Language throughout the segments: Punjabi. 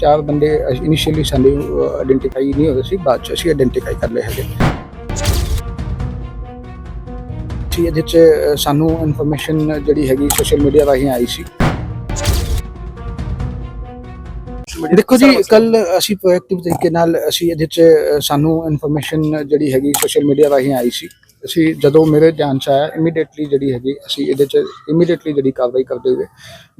ਚਾਰ ਬੰਦੇ ਇਨੀਸ਼ੀਅਲੀ ਸਾਨੂੰ ਆਇਡੈਂਟੀਫਾਈ ਨਹੀਂ ਹੋਏ ਸੀ ਬਾਅਦ ਚ ਅਸੀਂ ਆਇਡੈਂਟੀਫਾਈ ਕਰ ਲਏ ਹੈਗੇ। ਸੀ ਇਹਦੇ ਚ ਸਾਨੂੰ ਇਨਫੋਰਮੇਸ਼ਨ ਜਿਹੜੀ ਹੈਗੀ ਸੋਸ਼ਲ ਮੀਡੀਆ ਰਾਹੀਂ ਆਈ ਸੀ। ਦੇਖੋ ਜੀ ਕੱਲ ਅਸੀਂ ਪ੍ਰੋਐਕਟਿਵ ਤਰੀਕੇ ਨਾਲ ਅਸੀਂ ਇਹਦੇ ਚ ਸਾਨੂੰ ਇਨਫੋਰਮੇਸ਼ਨ ਜਿਹੜੀ ਹੈਗੀ ਸੋਸ਼ਲ ਮੀਡੀਆ ਰਾਹੀਂ ਆਈ ਸੀ। ਅਸੀਂ ਜਦੋਂ ਮੇਰੇ ਧਿਆਨ ਚ ਆਇਆ ਇਮੀਡੀਏਟਲੀ ਜਿਹੜੀ ਹੈਗੀ, ਅਸੀਂ ਇਹਦੇ ਚ ਇਮੀਡੀਏਟਲੀ ਜਿਹੜੀ ਕਾਰਵਾਈ ਕਰਦੇ ਹੋਏ,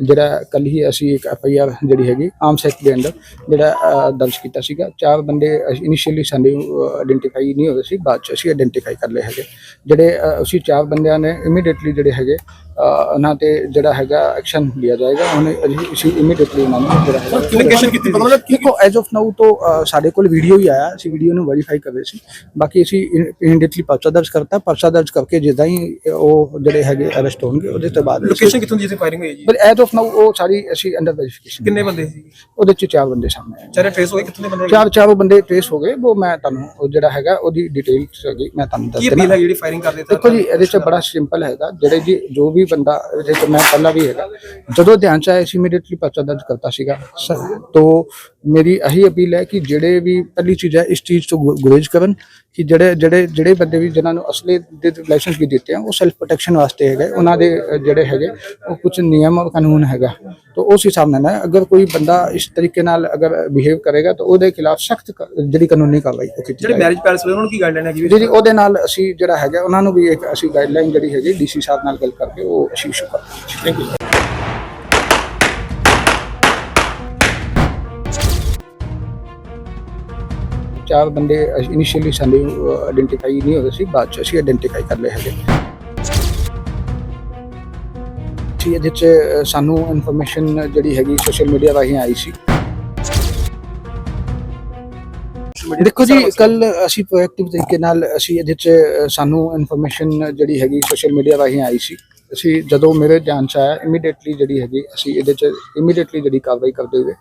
ਜਿਹੜਾ ਕੱਲ ਹੀ ਅਸੀਂ ਇੱਕ ਐਫ ਆਈ ਆਰ ਜਿਹੜੀ ਹੈਗੀ ਆਮ ਸੈਕਟ ਦੇ ਅੰਦਰ ਜਿਹੜਾ ਦਰਜ ਕੀਤਾ ਸੀਗਾ। ਚਾਰ ਬੰਦੇ ਇਨੀਸ਼ੀਅਲੀ ਸਾਨੂੰ ਆਇਡੈਂਟੀਫਾਈ ਨਹੀਂ ਹੋਏ ਸੀ, ਬਾਅਦ ਚ ਅਸੀਂ ਆਇਡੈਂਟੀਫਾਈ ਕਰ ਲਏ ਹੈਗੇ। ਜਿਹੜੇ ਅਸੀਂ ਚਾਰ ਬੰਦਿਆਂ ਨੇ ਇਮੀਡੀਏਟਲੀ ਜਿਹੜੇ ਹੈਗੇ ਉਹਨਾਂ ਤੇ ਜਿਹੜਾ ਹੈਗਾ ਐਕਸ਼ਨ ਲਿਆ ਜਾਏਗਾ ਉਹਨੇ ਅਸੀਂ ਇਮੀਡੀਏਟਲੀ ਉਹਨਾਂ ਨੂੰ ਜਿਹੜਾ ਹੈਗਾ Communication ਕੀਤੀ ਸੀ। ਮਤਲਬ ਦੇਖੋ ਐਜ਼ ਆਫ ਨਾਊ ਤੋਂ ਸਾਡੇ ਕੋਲ ਵੀਡੀਓ ਹੀ ਆਇਆ ਅਸੀਂ ਵੀਡੀਓ ਨੂੰ ਵੈਰੀਫਾਈ ਕਰ ਰਹੇ ਸੀ। ਬਾਕੀ ਅਸੀਂ ਇਮੀਡੀਏਟਲੀ ਪਰਚਾ ਦਰਜ ਕਰਤਾ ਪਰਚਾ ਦਰਜ ਕਰਕੇ ਜਿੱਦਾਂ ਹੀ ਉਹ ਜਿਹੜੇ ਹੈਗੇ ਅਰੈਸਟ ਹੋਣਗੇ ਉਹਦੇ ਤੋਂ ਬਾਅਦ ਲੋਕੇਸ਼ਨ ਕਿੱਥੋਂ ਜਿੱਥੇ ਫਾਇਰਿੰਗ ਹੋਈ ਜੀ? ਪਰ ਐਜ਼ ਆਫ ਨਾਊ ਉਹ ਸਾਰੀ ਅਸੀਂ ਅੰਡਰ ਵੈਰੀਫਿਕੇਸ਼ਨ ਕਿੰਨੇ ਬੰਦੇ ਸੀ? ਉਹਦੇ ਚ ਚਾਰ ਬੰਦੇ ਸਾਹਮਣੇ ਆਏ। ਚਾਰੇ ਟ੍ਰੇਸ ਹੋਏ ਦੇ ਬੰਦੇ ਚਾਰ ਚਾਰੋਂ ਬੰਦੇ ਟ੍ਰੇਸ ਹੋ ਗਏ ਉਹ ਮੈਂ ਤੁਹਾਨੂੰ ਉਹ ਜਿਹੜਾ ਹੈਗਾ ਉਹਦੀ ਡਿਟੇਲਸ ਹੈਗੀ ਮੈਂ ਤੁਹਾਨੂੰ ਦੱਸ ਕੀ ਦਿੰਦਾ ਅਪੀਲ ਹੈ ਜਿਹੜੀ ਫਾਇਰਿੰਗ ਕਰਦੇ ਦੇਖੋ ਜੀ ਇਹਦੇ ਚ ਬੜਾ ਸਿੰਪਲ ਹੈਗਾ ਜਿਹੜੇ ਜੀ ਜੋ ਵੀ ਬੰਦਾ ਚ ਮੈਂ ਪਹਿਲਾਂ ਵੀ ਹੈਗਾ। ਜਦੋਂ ਧਿਆਨ ਚ ਆਇਆ ਸੀ ਇਮੀਡੀਏਟਲੀ ਪਰਚਾ ਦਰਜ ਕਰਤਾ ਸੀਗਾ। ਤੋ ਮੇਰੀ ਇਹੀ ਅਪੀਲ ਹੈ ਕਿ ਜਿਹੜੇ ਵੀ ਪਹਿਲੀ ਚੀਜ਼ ਹੈ ਇਸ ਚੀਜ਼ ਤੋਂ ਗੁਰੇਜ਼ ਕਰਨ ਕਿ ਜਿਹੜੇ ਜਿਹੜੇ ਜਿਹੜੇ ਬੰਦੇ ਵੀ ਜਿਨ੍ਹਾਂ ਨੂੰ ਅਸਲੇ ਦੇ ਲਾਇਸੈਂਸ ਵੀ ਦਿੱਤੇ ਆ ਉਹ ਸੈਲਫ ਪ੍ਰੋਟੈਕਸ਼ਨ ਵਾਸਤੇ ਹੈਗੇ। ਉਹਨਾਂ ਦੇ ਜਿਹੜੇ ਹੈਗੇ ਉਹ ਕੁਝ ਨਿਯਮ ਔਰ ਕਾਨੂੰਨ ਹੈਗਾ। ਤੋ ਉਸ ਹਿਸਾਬ ਨਾਲ ਅਗਰ ਕੋਈ ਬੰਦਾ ਇਸ ਤਰੀਕੇ ਨਾਲ ਅਗਰ ਬਿਹੇਵ ਕਰੇਗਾ ਤਾਂ ਉਹਦੇ ਖਿਲਾਫ ਸਖਤ ਜਿਹੜੀ ਕਾਨੂੰਨੀ ਕਾਰਵਾਈ ਕੀਤੀ ਜਿਹੜੇ ਮੈਰਿਜ ਪੈਲਸ ਉਹਨਾਂ ਨੂੰ ਕੀ ਗਾਈਡਲਾਈਨ ਹੈਗੀ? ਜੀ ਜੀ ਉਹਦੇ ਨਾਲ ਅਸੀਂ ਜਿਹੜਾ ਹੈਗਾ ਉਹਨਾਂ ਨੂੰ ਵੀ ਇੱਕ ਅਸੀਂ ਗਾਈਡਲਾਈਨ ਜਿਹੜੀ ਹੈਗੀ ਡੀਸੀ ਸਾਹਿਬ ਨਾਲ ਗੱਲ ਕਰਕੇ ਉਹ ਅਸੀਂ ਇਸ਼ੂ ਕਰਾਂਗੇ ਥੈਂਕ ਯੂ ਚਾਰ ਬੰਦੇ ਇਨੀਸ਼ੀਅਲੀ ਸਾਨੂੰ ਆਇਡੈਂਟੀਫਾਈ ਨਹੀਂ ਹੋਏ ਸੀ ਬਾਅਦ ਚ ਅਸੀਂ ਆਇਡੈਂਟੀਫਾਈ ਕਰ ਲਏ ਹੈਗੇ। ਸੀ ਇਹਦੇ ਚ ਸਾਨੂੰ ਇਨਫੋਰਮੇਸ਼ਨ ਜਿਹੜੀ ਹੈਗੀ ਸੋਸ਼ਲ ਮੀਡੀਆ ਰਾਹੀਂ ਆਈ ਸੀ। ਦੇਖੋ ਜੀ ਕੱਲ ਅਸੀਂ ਪ੍ਰੋਐਕਟਿਵ ਤਰੀਕੇ ਨਾਲ ਅਸੀਂ ਇਹਦੇ ਚ ਸਾਨੂੰ ਇਨਫੋਰਮੇਸ਼ਨ ਜਿਹੜੀ ਹੈਗੀ ਸੋਸ਼ਲ ਮੀਡੀਆ ਰਾਹੀਂ ਆਈ ਸੀ। ਅਸੀਂ ਜਦੋਂ ਮੇਰੇ ਧਿਆਨ ਚ ਆਇਆ ਇਮੀਡੀਏਟਲੀ ਜਿਹੜੀ ਹੈਗੀ, ਅਸੀਂ ਇਹਦੇ ਚ ਇਮੀਡੀਏਟਲੀ ਜਿਹੜੀ ਕਾਰਵਾਈ ਕਰਦੇ ਹੋਏ,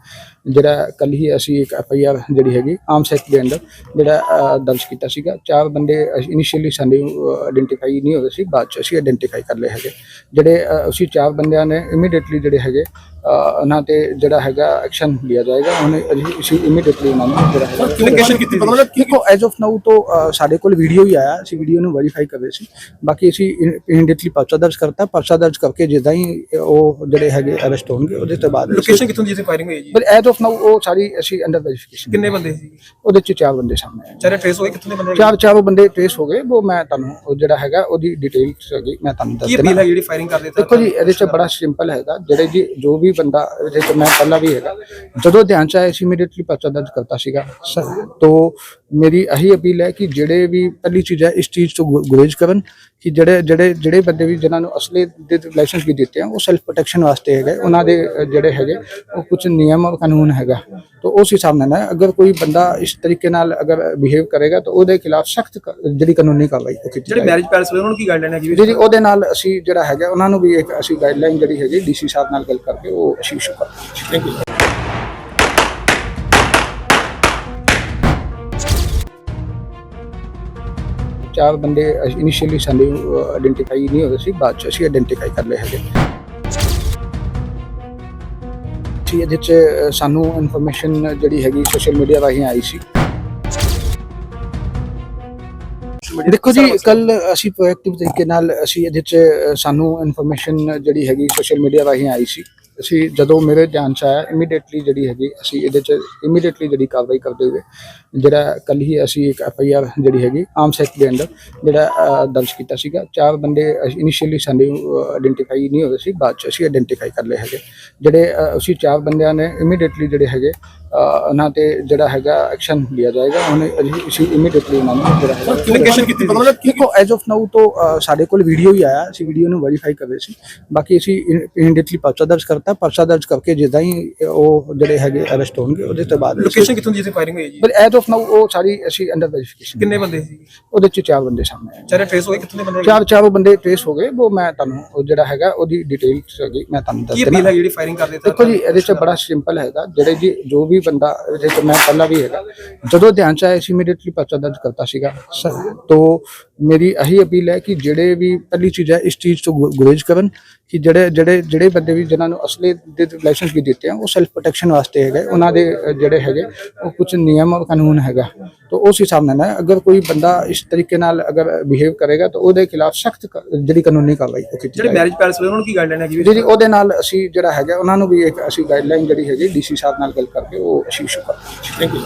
ਜਿਹੜਾ ਕੱਲ ਹੀ ਅਸੀਂ ਇੱਕ ਐਫ ਆਈ ਆਰ ਜਿਹੜੀ ਹੈਗੀ ਆਮ ਸੈਕਟ ਦੇ ਅੰਦਰ ਜਿਹੜਾ ਦਰਜ ਕੀਤਾ ਸੀਗਾ। ਚਾਰ ਬੰਦੇ ਇਨੀਸ਼ੀਅਲੀ ਸਾਨੂੰ ਆਇਡੈਂਟੀਫਾਈ ਨਹੀਂ ਹੋਏ ਸੀ, ਬਾਅਦ ਚ ਅਸੀਂ ਆਇਡੈਂਟੀਫਾਈ ਕਰ ਲਏ ਹੈਗੇ। ਜਿਹੜੇ ਅਸੀਂ ਚਾਰ ਬੰਦਿਆਂ ਨੇ ਇਮੀਡੀਏਟਲੀ ਜਿਹੜੇ ਹੈਗੇ ਉਹਨਾਂ ਤੇ ਜਿਹੜਾ ਹੈਗਾ ਐਕਸ਼ਨ ਲਿਆ ਜਾਏਗਾ ਉਹਨੇ ਅਸੀਂ ਇਮੀਡੀਏਟਲੀ ਉਹਨਾਂ ਨੂੰ ਜਿਹੜਾ ਹੈਗਾ Communication ਕੀਤੀ ਸੀ। ਮਤਲਬ ਦੇਖੋ ਐਜ਼ ਆਫ ਨਾਊ ਤੋਂ ਸਾਡੇ ਕੋਲ ਵੀਡੀਓ ਹੀ ਆਇਆ ਅਸੀਂ ਵੀਡੀਓ ਨੂੰ ਵੈਰੀਫਾਈ ਕਰ ਰਹੇ ਸੀ। ਬਾਕੀ ਅਸੀਂ ਇਮੀਡੀਏਟਲੀ ਪਰਚਾ ਦਰਜ ਕਰਤਾ ਪਰਚਾ ਦਰਜ ਕਰਕੇ ਜਿੱਦਾਂ ਹੀ ਉਹ ਜਿਹੜੇ ਹੈਗੇ ਅਰੈਸਟ ਹੋਣਗੇ ਉਹਦੇ ਤੋਂ ਬਾਅਦ ਲੋਕੇਸ਼ਨ ਕਿੱਥੋਂ ਜਿੱਥੇ ਫਾਇਰਿੰਗ ਹੋਈ ਜੀ? ਪਰ ਐਜ਼ ਆਫ ਨਾਊ ਉਹ ਸਾਰੀ ਅਸੀਂ ਅੰਡਰ ਵੈਰੀਫਿਕੇਸ਼ਨ ਕਿੰਨੇ ਬੰਦੇ ਸੀ? ਉਹਦੇ ਚ ਚਾਰ ਬੰਦੇ ਸਾਹਮਣੇ ਆਏ। ਚਾਰੇ ਟ੍ਰੇਸ ਹੋਏ ਕਿੱਥੋਂ ਦੇ ਬੰਦੇ ਚਾਰ ਚਾਰੋਂ ਬੰਦੇ ਟ੍ਰੇਸ ਹੋ ਗਏ ਉਹ ਮੈਂ ਤੁਹਾਨੂੰ ਉਹ ਜਿਹੜਾ ਹੈਗਾ ਉਹਦੀ ਡਿਟੇਲਸ ਹੈਗੀ ਮੈਂ ਤੁਹਾਨੂੰ ਦੱਸ ਕੀ ਦਿੰਦਾ। ਅਪੀਲ ਹੈ ਜਿਹੜੀ ਫਾਇਰਿੰਗ ਕਰਦੇ ਦੇਖੋ ਜੀ ਇਹਦੇ ਚ ਬੜਾ ਸਿੰਪਲ ਹੈਗਾ ਜਿਹੜੇ ਜੀ ਜੋ ਵੀ ਬੰਦਾ ਇਹਦੇ ਚ ਮੈਂ ਪਹਿਲਾਂ ਵੀ ਹੈਗਾ। ਜਦੋਂ ਧਿਆਨ ਚ ਆਇਆ ਸੀ ਇਮੀਡੀਏਟਲੀ ਪਰਚਾ ਦਰਜ ਕਰਤਾ ਸੀਗਾ। ਤੋ ਮੇਰੀ ਇਹੀ ਅਪੀਲ ਹੈ ਕਿ ਜਿਹੜੇ ਵੀ ਪਹਿਲੀ ਚੀਜ਼ ਹੈ ਇਸ ਚੀਜ਼ ਤੋਂ ਗੁਰੇਜ਼ ਕਰਨ ਕਿ ਜਿਹੜੇ ਜਿਹੜੇ ਜਿਹੜੇ ਬੰਦੇ ਵੀ ਜਿਨ੍ਹਾਂ ਨੂੰ ਅਸਲੇ ਦੇ ਲਾਇਸੈਂਸ ਵੀ ਦਿੱਤੇ ਆ ਉਹ ਸੈਲਫ ਪ੍ਰੋਟੈਕਸ਼ਨ ਵਾਸਤੇ ਹੈਗੇ। ਉਹਨਾਂ ਦੇ ਜਿਹੜੇ ਹੈਗੇ ਉਹ ਕੁਝ ਨਿਯਮ ਔਰ ਕਾਨੂੰਨ ਹੈਗਾ। ਤੋ ਉਸ ਹਿਸਾਬ ਨਾਲ ਅਗਰ ਕੋਈ ਬੰਦਾ ਇਸ ਤਰੀਕੇ ਨਾਲ ਅਗਰ ਬਿਹੇਵ ਕਰੇਗਾ ਤਾਂ ਉਹਦੇ ਖਿਲਾਫ ਸਖਤ ਜਿਹੜੀ ਕਾਨੂੰਨੀ ਕਾਰਵਾਈ ਕੀਤੀ ਜਿਹੜੇ ਮੈਰਿਜ ਪੈਲਸ ਉਹਨਾਂ ਨੂੰ ਕੀ ਗਾਈਡਲਾਈਨ ਹੈਗੀ? ਜੀ ਜੀ ਉਹਦੇ ਨਾਲ ਅਸੀਂ ਜਿਹੜਾ ਹੈਗਾ ਉਹਨਾਂ ਨੂੰ ਵੀ ਇੱਕ ਅਸੀਂ ਗਾਈਡਲਾਈਨ ਜਿਹੜੀ ਹੈਗੀ ਡੀਸੀ ਸਾਹਿਬ ਨਾਲ ਗੱਲ ਕਰਕੇ ਉਹ ਅਸੀਂ ਇਸ਼ੂ ਥੈਂਕ ਯੂ ਚਾਰ ਬੰਦੇ ਇਨੀਸ਼ੀਅਲੀ ਸਾਨੂੰ ਆਇਡੈਂਟੀਫਾਈ ਨਹੀਂ ਹੋਏ ਸੀ, ਬਾਅਦ ਚ ਅਸੀਂ ਆਇਡੈਂਟੀਫਾਈ ਕਰ ਲਏ ਹੈਗੇ। ਸੀ ਇਹਦੇ ਚ ਸਾਨੂੰ ਇਨਫੋਰਮੇਸ਼ਨ ਜਿਹੜੀ ਹੈਗੀ ਸੋਸ਼ਲ ਮੀਡੀਆ ਰਾਹੀਂ ਆਈ ਸੀ। ਦੇਖੋ ਜੀ, ਕੱਲ ਅਸੀਂ ਪ੍ਰੋਐਕਟਿਵ ਤਰੀਕੇ ਨਾਲ ਅਸੀਂ ਇਹਦੇ ਚ ਸਾਨੂੰ ਇਨਫੋਰਮੇਸ਼ਨ ਜਿਹੜੀ ਹੈਗੀ ਸੋਸ਼ਲ ਮੀਡੀਆ ਰਾਹੀਂ ਆਈ ਸੀ। ਅਸੀਂ ਜਦੋਂ ਮੇਰੇ ਧਿਆਨ ਚ ਆਇਆ ਇਮੀਡੀਏਟਲੀ ਜਿਹੜੀ ਹੈਗੀ, ਅਸੀਂ ਇਹਦੇ ਚ ਇਮੀਡੀਏਟਲੀ ਜਿਹੜੀ ਕਾਰਵਾਈ ਕਰਦੇ ਹੋਏ, ਜਿਹੜਾ ਕੱਲ ਹੀ ਅਸੀਂ ਇੱਕ ਐਫ ਆਈ ਆਰ ਜਿਹੜੀ ਹੈਗੀ ਆਮ ਸੈਕਟ ਦੇ ਅੰਦਰ ਜਿਹੜਾ ਦਰਜ ਕੀਤਾ ਸੀਗਾ। ਚਾਰ ਬੰਦੇ ਇਨੀਸ਼ੀਅਲੀ ਸਾਨੂੰ ਆਇਡੈਂਟੀਫਾਈ ਨਹੀਂ ਹੋਏ ਸੀ, ਬਾਅਦ ਚ ਅਸੀਂ ਆਇਡੈਂਟੀਫਾਈ ਕਰ ਲਏ ਹੈਗੇ। ਜਿਹੜੇ ਅਸੀਂ ਚਾਰ ਬੰਦਿਆਂ ਨੇ ਇਮੀਡੀਏਟਲੀ ਜਿਹੜੇ ਹੈਗੇ ਉਹਨਾਂ ਤੇ ਜਿਹੜਾ ਹੈਗਾ ਐਕਸ਼ਨ ਲਿਆ ਜਾਏਗਾ। ਉਹਨੇ ਅਸੀਂ ਇਮੀਡੀਏਟਲੀ ਉਹਨਾਂ ਨੂੰ ਜਿਹੜਾ ਹੈਗਾ Communication ਕੀਤੀ। ਮਤਲਬ ਦੇਖੋ ਐਜ਼ ਆਫ ਨਾਊ ਤੋਂ ਸਾਡੇ ਕੋਲ ਵੀਡੀਓ ਹੀ ਆਇਆ। ਅਸੀਂ ਵੀਡੀਓ ਨੂੰ ਵੈਰੀਫਾਈ ਕਰ ਰਹੇ ਸੀ। ਬਾਕੀ ਅਸੀਂ ਇਮੀਡੀਏਟਲੀ ਪਰਚਾ ਦਰਜ ਕਰਤਾ। ਪਰਚਾ ਦਰਜ ਕਰਕੇ ਜਿੱਦਾਂ ਹੀ ਉਹ ਜਿਹੜੇ ਹੈਗੇ ਅਰੈਸਟ ਹੋਣਗੇ ਉਹਦੇ ਤੋਂ ਬਾਅਦ ਲੋਕੇਸ਼ਨ ਕਿੱਥੋਂ ਜਿੱਥੇ ਫਾਇਰਿੰਗ ਹੋਈ ਹੈ ਜੀ? ਪਰ ਐਜ਼ ਆਫ ਨਾਊ ਉਹ ਸਾਰੀ ਅਸੀਂ ਅੰਡਰ ਵੈਰੀਫਿਕੇਸ਼ਨ ਕਿੰਨੇ ਬੰਦੇ ਸੀ। ਉਹਦੇ ਚ ਚਾਰ ਬੰਦੇ ਸਾਹਮਣੇ ਆਏ। ਚਾਰੇ ਟ੍ਰੇਸ ਹੋਏ ਕਿੱਥੋਂ ਦੇ ਬੰਦੇ ਚਾਰ ਚਾਰੋਂ ਬੰਦੇ ਟ੍ਰੇਸ ਹੋ ਗਏ। ਉਹ ਮੈਂ ਤੁਹਾਨੂੰ ਉਹ ਜਿਹੜਾ ਹੈਗਾ ਉਹਦੀ ਡਿਟੇਲਸ ਹੈਗੀ ਮੈਂ ਤੁਹਾਨੂੰ ਦੱਸ ਕੀ ਦਿੰਦਾ। ਅਪੀਲ ਹੈ ਜਿਹੜੀ ਫਾਇਰਿੰਗ ਕਰਦੇ ਦੇਖੋ ਜੀ ਇਹਦੇ ਚ ਬੜਾ ਸਿੰਪਲ ਹੈਗਾ। ਜਿਹੜੇ ਜੀ ਜੋ ਵੀ ਵੀ ਬੰਦਾ ਤੇ ਮੈਂ ਪਹਿਲਾਂ ਵੀ ਹੈਗਾ। ਜਦੋਂ ਧਿਆਨ ਚ ਆਇਆ ਸੀ ਇਮੀਡੀਏਟਲੀ ਪਰਚਾ ਦਰਜ ਕਰਤਾ ਸੀਗਾ। ਤੋ ਮੇਰੀ ਇਹੀ ਅਪੀਲ ਹੈ ਕਿ ਜਿਹੜੇ ਵੀ ਪਹਿਲੀ ਚੀਜ਼ ਹੈ ਇਸ ਚੀਜ਼ ਤੋਂ ਗੁਰੇਜ਼ ਕਰਨ ਕਿ ਜਿਹੜੇ ਜਿਹੜੇ ਜਿਹੜੇ ਬੰਦੇ ਵੀ ਜਿਨ੍ਹਾਂ ਨੂੰ ਅਸਲੇ ਦੇ ਲਾਇਸੈਂਸ ਵੀ ਦਿੱਤੇ ਆ ਉਹ ਸੈਲਫ ਪ੍ਰੋਟੈਕਸ਼ਨ ਵਾਸਤੇ ਹੈਗੇ। ਉਹਨਾਂ ਦੇ ਜਿਹੜੇ ਹੈਗੇ ਉਹ ਕੁਝ ਨਿਯਮ ਔਰ ਕਾਨੂੰਨ ਹੈਗਾ। ਤੋ ਉਸ ਹਿਸਾਬ ਨਾਲ ਨਾ ਅਗਰ ਕੋਈ ਬੰਦਾ ਇਸ ਤਰੀਕੇ ਨਾਲ ਅਗਰ ਬਿਹੇਵ ਕਰੇਗਾ ਤਾਂ ਉਹਦੇ ਖਿਲਾਫ ਸਖਤ ਜਿਹੜੀ ਕਾਨੂੰਨੀ ਕਾਰਵਾਈ ਕੀਤੀ ਜਿਹੜੇ ਮੈਰਿਜ ਪੈਲਸ ਉਹਨਾਂ ਨੂੰ ਕੀ ਗਾਈਡਲਾਈਨ ਹੈਗੀ? ਜੀ ਜੀ ਉਹਦੇ ਨਾਲ ਅਸੀਂ ਜਿਹੜਾ ਹੈਗਾ ਉਹਨਾਂ ਨੂੰ ਵੀ ਇੱਕ ਅਸੀਂ ਗਾਈਡਲਾਈਨ ਜਿਹੜੀ ਹੈਗੀ ਡੀਸੀ ਸਾਹਿਬ ਨਾਲ ਗੱਲ ਕਰਕੇ ਉਹ ਅਸੀਂ ਇਸ਼ੂ ਕਰਾਂਗੇ ਥੈਂਕ ਯੂ